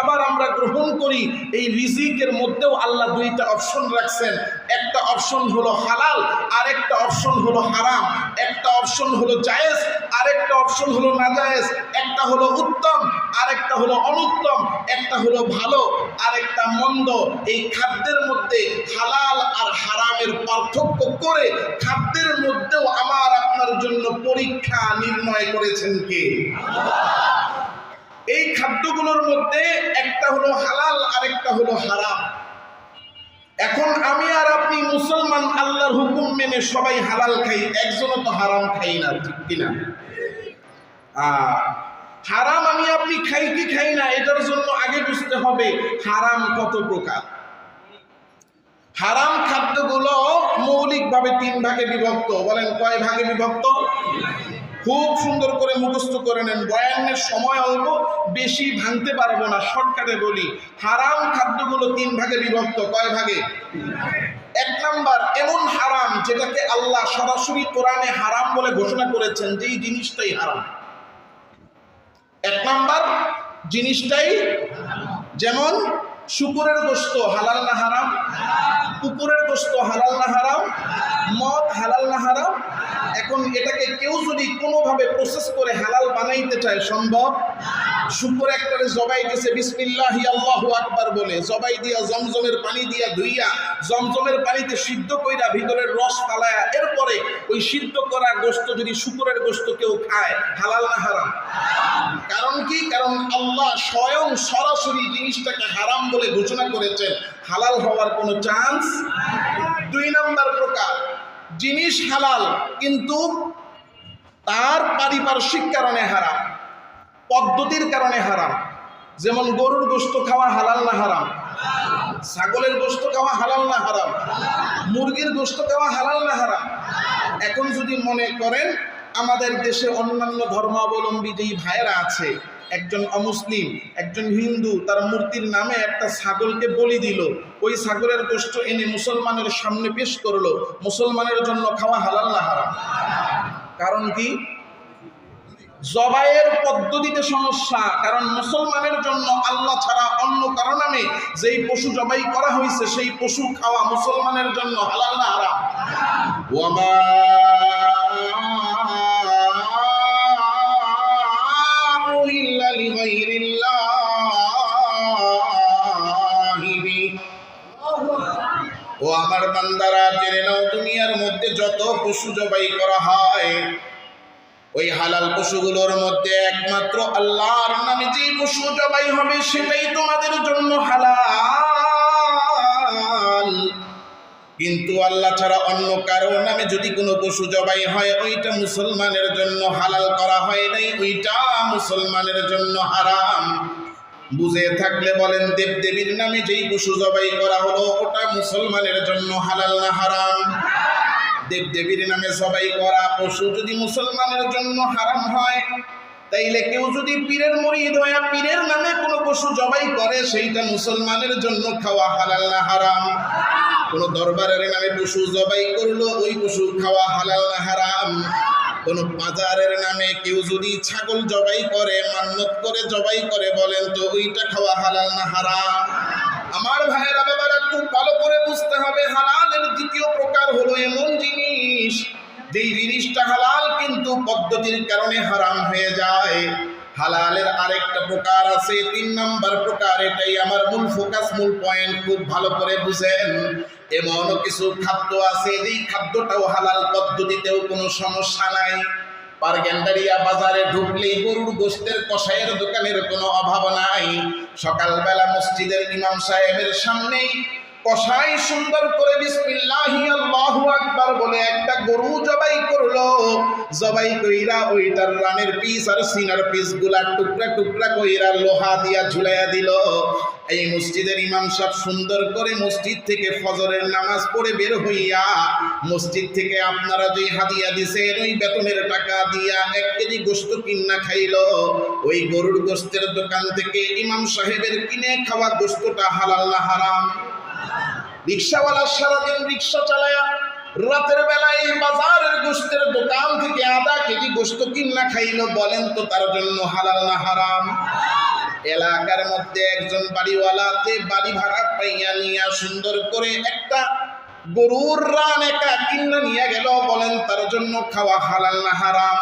খাবার আমরা গ্রহণ করি, এই রিজিকের মধ্যেও আল্লাহ দুইটা অপশন রাখছেন। একটা অপশন হলো হালাল আর একটা অপশন হলো হারাম। একটা অপশন হলো জায়েজ, আরেকটা অপশন হলো নাজায়েজ। একটা হলো উত্তম, আরেকটা হলো অনুত্তম। একটা হলো ভালো, আরেকটা মন্দ। এই খাদ্যের মধ্যে হালাল আর হারামের পার্থক্য করে খাদ্যের মধ্যেও আমার আপনার জন্য পরীক্ষা নির্ণয় করেছেন কে? এই খাদ্যগুলোর মধ্যে একটা হলো হালাল, আরেকটা হলো হারাম। এখন আমি আর আপনি মুসলমান, আল্লাহর হুকুম মেনে সবাই হালাল খাই, একজনও তো হারাম খাই না, ঠিক কিনা? হারাম আমি আপনি খাই কি খাই না, এটার জন্য আগে বুঝতে হবে হারাম কত প্রকার। হারাম খাদ্যগুলো মৌলিকভাবে তিন ভাগে বিভক্ত। বলেন কয় ভাগে বিভক্ত? খুব সুন্দর করে মুখস্থ করে নেন। বয়ানের সময় অল্প, বেশি ভাঙতে পারব না। শর্টকাটে বলি, হারাম খাদ্যগুলো তিন ভাগে বিভক্ত। কয় ভাগে? এক নাম্বার, এমন হারাম যেটাকে আল্লাহ সরাসরি কোরআনে হারাম বলে ঘোষণা করেছেন যে এই জিনিসটাই হারাম। এক নাম্বার, জিনিসটাই যেমন শুকুরের গোস্ত হালাল না হারাম, কুকুরের গোস্ত হালাল না মদ হালাল না হারাম এখন এটাকে কেউ যদি কোনোভাবে প্রসেস করে হালাল বানাইতে চায় সম্ভব? শুকুর একটারে জবাই দিছে, বিসমিল্লাহি আল্লাহু আকবার বলে। জবাই দিয়া, জমজমের পানি দিয়া ধুইয়া, জমজমের পানিতে সিদ্ধ কইরা ভিতরের রস ফালায়া, এরপরে ওই সিদ্ধ করা গোস্ত যদি শুকুরের গোস্ত কেউ খায়, হালাল না হারাম? কারণ কি? কারণ আল্লাহ স্বয়ং সরাসরি জিনিসটাকে হারাম বলে ঘোষণা করেছেন। হালাল হওয়ার কোনো চান্স দুই নম্বর প্রকার। জিনিস হালাল, কিন্তু তার পারিপার্শ্বিক কারণে হারাম, পদ্ধতির কারণে হারাম। যেমন গরুর গোস্ত খাওয়া হালাল না হারাম, ছাগলের গোস্ত খাওয়া হালাল না হারাম, মুরগির গোস্ত খাওয়া হালাল না হারাম। এখন যদি মনে করেন, আমাদের দেশে অন্যান্য ধর্মাবলম্বী যেই ভাইয়েরা আছে একজন অমুসলিম, একজন হিন্দু, তার মূর্তির নামে একটা ছাগলকে বলি দিল। ওই ছাগলের গোস্ত এনে মুসলমানের সামনে পেশ করল। মুসলমানের জন্য খাওয়া হালাল না হারাম? কারণ কি? জবাইয়ের পদ্ধতিতে সমস্যা। কারণ মুসলমানের জন্য আল্লাহ ছাড়া অন্য কারও নামে যেই পশু জবাই করা হয়েছে, সেই পশু খাওয়া মুসলমানের জন্য হালাল না হারাম? আমার বান্দারা, জেনে নাও দুনিয়ার মধ্যে যত পশু জবাই করা হয়, ওই হালাল পশুগুলোর মধ্যে একমাত্র আল্লাহর নামে যে পশু জবাই হবে সেটাই তোমাদের জন্য হালাল। কিন্তু আল্লাহ ছাড়া অন্য কারও নামে যদি কোনো পশু জবাই হয়, ওইটা মুসলমানের জন্য হালাল করা হয় নাই, ওইটা মুসলমানের জন্য হারাম। বুঝে থাকলে বলেন দেব দেবীর নামে যেই পশু জবাই করা হলো, ওটা মুসলমানের জন্য হালাল না হারাম? দেব দেবীর নামে সবাই করা পশু যদি মুসলমানের জন্য হারাম হয়, তাইলে কেউ যদি পীরের মরিদ হয়ে পীরের নামে কোনো পশু জবাই করে, সেইটা মুসলমানের জন্য খাওয়া হালাল না হারাম? কোনো দরবারের নামে পশু জবাই করল, ওই পশু খাওয়া হালাল না হারাম? কোন বাজারের নামে কেউ যদি ছাগল জবাই করে, মান্নত করে, জবাই করে বলেন তো ওইটা খাওয়া হালাল না হারাম? আমার ভাইয়েরা, বাবারা, খুব ভালো করে বুঝতে হবে, হালালের দ্বিতীয় প্রকার হলো এমন জিনিস, যেই জিনিসটা হালাল কিন্তু পদ্ধতির কারণে হারাম হয়ে যায়। হালালের আরেকটা প্রকার আছে, তিন নাম্বার প্রকার, এটাই আমার মূল ফোকাস মূল পয়েন্ট খুব ভালো করে বুঝেন। এমনও কিছু খাদ্য আছে, যেই খাদ্যটাও হালাল পদ্ধতিতেও কোনো সমস্যা নাই। পারগেন্ডারিয়া বাজারে ঢুকলেই গরুর গোস্তের কষাইয়ের দোকানের কোনো অভাব নাই। সকালবেলা মসজিদের ইমাম সাহেবের সামনেই কষাই সুন্দর করে আকবার বলে একটা গরু জবাই করল। জবাই কইরা ওইটার রানের পিস আর সিনার পিসগুলা টুকরা টুকরা কইরা লোহা দিয়া ঝুলাইয়া দিল। এই মসজিদের ইমাম সাহেব সুন্দর করে মসজিদ থেকে ফজরের নামাজ পড়ে বের হইয়া মসজিদ থেকে আপনারা যে হাদিয়া দিছেন, ওই বেতনের টাকা দিয়া এক কেজি গোস্ত কিন্না খাইল। ওই গরুর গোস্তের দোকান থেকে ইমাম সাহেবের কিনে খাওয়া গোস্তটা হালাল না হারাম? রিক্সাওয়ালা সারাদিন রিক্সা চালায়া। রাতের বেলায় এই বাজারের গোস্তের দোকান থেকে আধা কেজি গোস্ত কিন্না খাইলো, বলেন তো তার জন্য হালাল না হারাম? এলাকার মধ্যে একজন বাড়িওয়ালাতে বাড়ি ভাড়া পাইয়া নিয়া সুন্দর করে একটা গরুর রান একা কিনা নিয়ে গেল, বলেন তার জন্য খাওয়া হালাল না হারাম।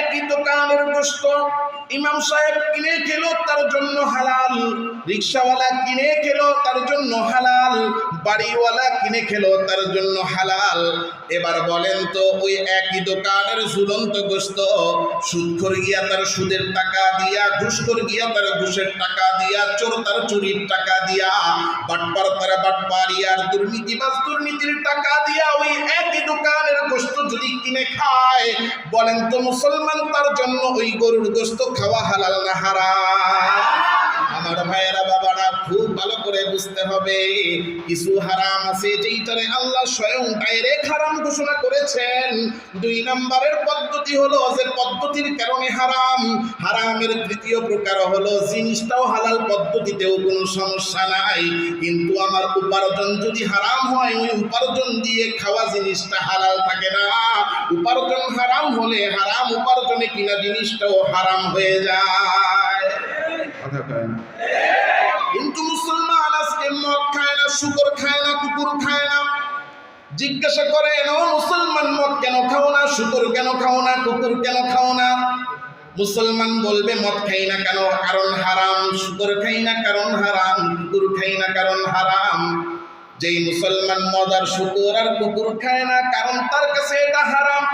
একই দোকানের গোস্ত ইমাম সাহেব কিনে খেলো, তার জন্য হালাল। রিক্সাওয়ালা কিনে খেলো, তার জন্য হালাল। বাড়িওয়ালা কিনে খেলো, তার জন্য হালাল। এবার বলেন তো, ওই একই দোকানের ঝুলন্ত গোস্ত, সুদখোর গিয়া তার সুদের টাকা দিয়া, ঘুষখোর গিয়া তার ঘুষের টাকা দিয়া, চোর তার চুরির টাকা দিয়া, বাটপার তার বাটপারি আর দুর্নীতিবাজ দুর্নীতির টাকা দিয়া ওই একই দোকানের গোস্ত যদি কিনে খায়, বলেন তো মুসলমান তার জন্য ওই গরুর গোস্ত খাওয়া হালাল না হারাম। আমার ভাইয়েরা বাবারা, খুব ভালো করে বুঝতে হবে কিছু হারাম আছে যেইটারে আল্লাহ স্বয়ং ডাইরেক্ট হারাম ঘোষণা করেছেন। দুই নম্বরের পদ্ধতি হলো যে পদ্ধতির কারণে হারাম। হারামের তৃতীয় প্রকার হলো জিনিসটাও হালাল পদ্ধতিতেও কোনো সমস্যা নাই। কিন্তু আমার উপার্জন যদি হারাম হয়, ওই উপার্জন দিয়ে খাওয়া জিনিসটা হালাল থাকে না। উপার্জন হারাম হলে হারাম উপার্জনে কিনা জিনিসটাও হারাম হয়ে যায়। কথা শুকর খায় না, কুকুর খায় না। জিজ্ঞাসা করে ও মুসলমান মদ কেন খাও না? শুকর কেন খাও না? কুকুর কেন খাও না? মুসলমান বলবে, মদ খাই না কেন? কারণ হারাম। শুকর খাই না কারণ হারাম। কুকুর খাই না কারণ হারাম। যেই মুসলমান মদ আর শুকর আর কুকুর খায় না, কারণ তার কাছে এটা হারাম।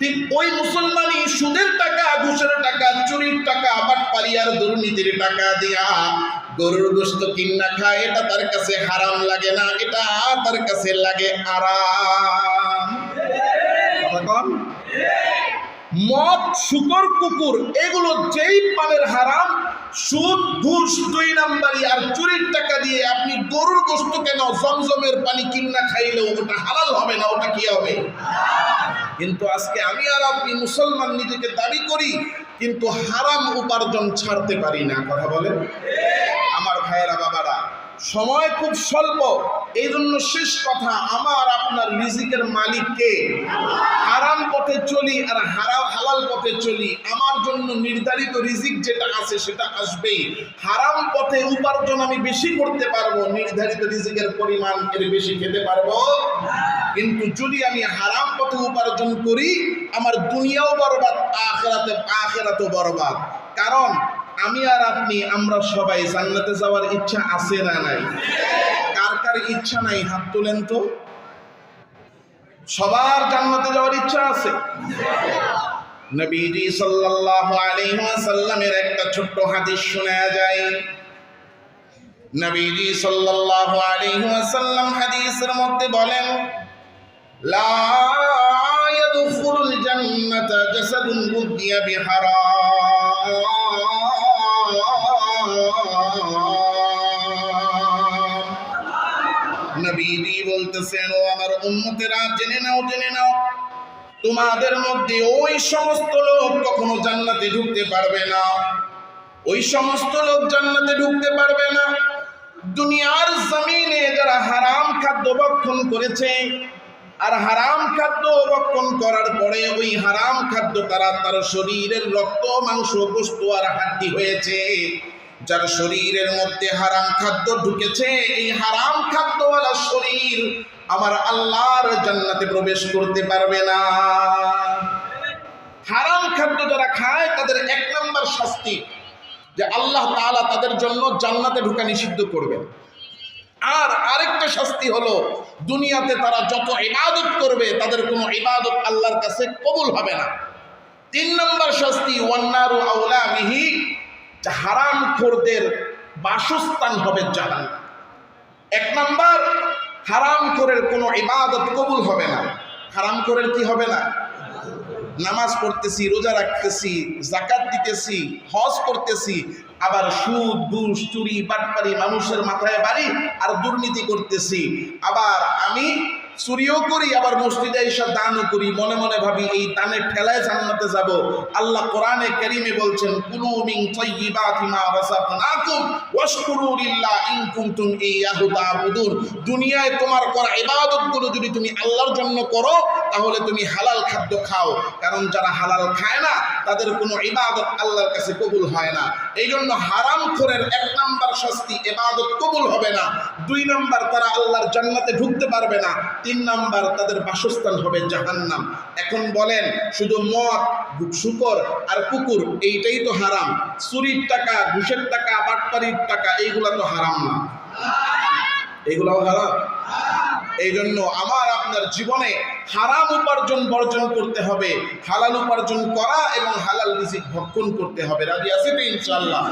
ঠিক ওই মুসলমানই সুদের টাকা, ঘুষের টাকা, চুরির টাকা বাটপারি আর দুর্নীতির টাকা দিয়া গরুর গোস্ত কিন্না খায়। এটা তার কাছে হারাম লাগে না, এটা তার কাছে লাগে আরাম। মদ, শুকর, কুকুর, এগুলো যেই পানের হারাম, সুদ, ঘুষ, দুই নাম্বারি আর চুরির টাকা দিয়ে আপনি গরুর গোস্ত কেন জমজমের পানি কিন্না খাইলেও ওটা হালাল হবে না, ওটা কি হবে? কিন্তু আজকে আমি আর আপনি মুসলমান নিজেকে দাবি করি, কিন্তু হারাম উপার্জন ছাড়তে পারি না, কথা বলেন? আমার ভাইয়েরা, বাবারা সময় খুব স্বল্প। এই জন্য শেষ কথা, আমার আপনার রিজিকের মালিককে হারাম পথে চলি আর হারাম, হালাল পথে চলি, আমার জন্য নির্ধারিত রিজিক যেটা আছে সেটা আসবেই। হারাম পথে উপার্জন আমি বেশি করতে পারব, নির্ধারিত রিজিকের পরিমাণ এর বেশি খেতে পারব। কিন্তু যদি আমি হারাম পথে উপার্জন করি, আমার দুনিয়াও বরবাদ, আখেরাতে, আখেরাতেও বরবাদ। কারণ আমি আর আপনি, আমরা সবাই জান্নাতে যাওয়ার ইচ্ছা আছে না নাই? কার কার ইচ্ছা নাই? হাত তোলেন তো। সবার জান্নাতে যাওয়ার ইচ্ছা আছে। নবীজি সাল্লাল্লাহু আলাইহি ওয়াসাল্লামের একটা ছোট্ট হাদিস শোনা যায়। নবীজি সাল্লাল্লাহু আলাইহি ওয়াসাল্লাম হাদিসের মধ্যে বলেন, লা ইয়াদখুলুল জান্নাতা জাসাদুন বুদিয়া বিহারাম। বলতেছেন ও আমার উম্মতেরা, জেনে নাও জেনে নাও। তোমাদের মধ্যে ওই সমস্ত লোক কখনো জান্নাতে ঢুকতে পারবে না। ওই সমস্ত লোক জান্নাতে ঢুকতে পারবে না। দুনিয়ার জমিনে যারা হারাম খাদ্য ভক্ষণ করেছে, আর হারাম খাদ্য ভক্ষণ করার পরে ওই হারাম খাদ্য তারা তার শরীরের রক্ত, মাংস গোস্ত আর হাড্ডি হয়েছে। যার শরীরের মধ্যে হারাম খাদ্য ঢুকেছে, এই হারাম খাদ্যওয়ালা শরীর আমার আল্লাহর জান্নাতে প্রবেশ করতে পারবে না। হারাম খাদ্য যারা খায়, তাদের এক নম্বর শাস্তি যে আল্লাহ তাআলা তাদের জন্য জান্নাতে ঢুকা নিষিদ্ধ করবেন। আর আরেকটা শাস্তি হলো, দুনিয়াতে তারা যত ইবাদত করবে, তাদের কোনো ইবাদত আল্লাহর কাছে কবুল হবে না। তিন নম্বর শাস্তি, ওয়ান্নারু আউলা মিহি হারাম খোরদের বাসস্থান হবে জাহান্নাম। এক নম্বর হারাম করে কোনো ইবাদত কবুল হবে না। হারাম করে কি হবে না? নামাজ পড়তেছি, রোজা রাখতেছি জাকাত দিতেছি, হজ করতেছি, আবার সুদ, ঘুষ, চুরি, বাটপারি মানুষের মাথায় বাড়ি আর দুর্নীতি করতেছি। আবার আমি চুরিও করি, আবার মসজিদে এসে দানও করি। মনে মনে ভাবি, এই দানের ঠেলায় জান্নাতে যাব। আল্লাহ কোরআনে কারীমে বলছেন, কুলু মিন তাইয়্যিবাতি মা রাযাকনাকুম ওয়াশকুরু লিল্লাহ ইন কুনতুম ইয়াহু তা'বুদুন দুনিয়ায় তোমার করা ইবাদতগুলো যদি তুমি আল্লাহর জন্য করো তাহলে তুমি হালাল খাদ্য খাও। কারণ যারা হালাল খায় না, তাদের কোনো ইবাদত আল্লাহর কাছে কবুল হয় না। এই জন্য হারাম খোরের এক নাম্বার শাস্তি এবাদত কবুল হবে না। দুই নাম্বার তারা আল্লাহর জান্নাতে ঢুকতে পারবে না। তিন নাম্বার তাদের বাসস্থান হবে জাহান্নাম। এখন বলেন, শুধু মদ, শুকর আর কুকুর, এইটাই তো হারাম। চুরির টাকা, ঘুষের টাকা, বাটপারির টাকা, এইগুলা তো হারাম না। এইগুলাও হারাম? এই জন্য আমার আপনার জীবনে হারাম উপার্জন বর্জন করতে হবে, হালাল উপার্জন করা এবং হালাল রিজিক ভক্ষণ করতে হবে। রাজি আছে তো ইনশাল্লাহ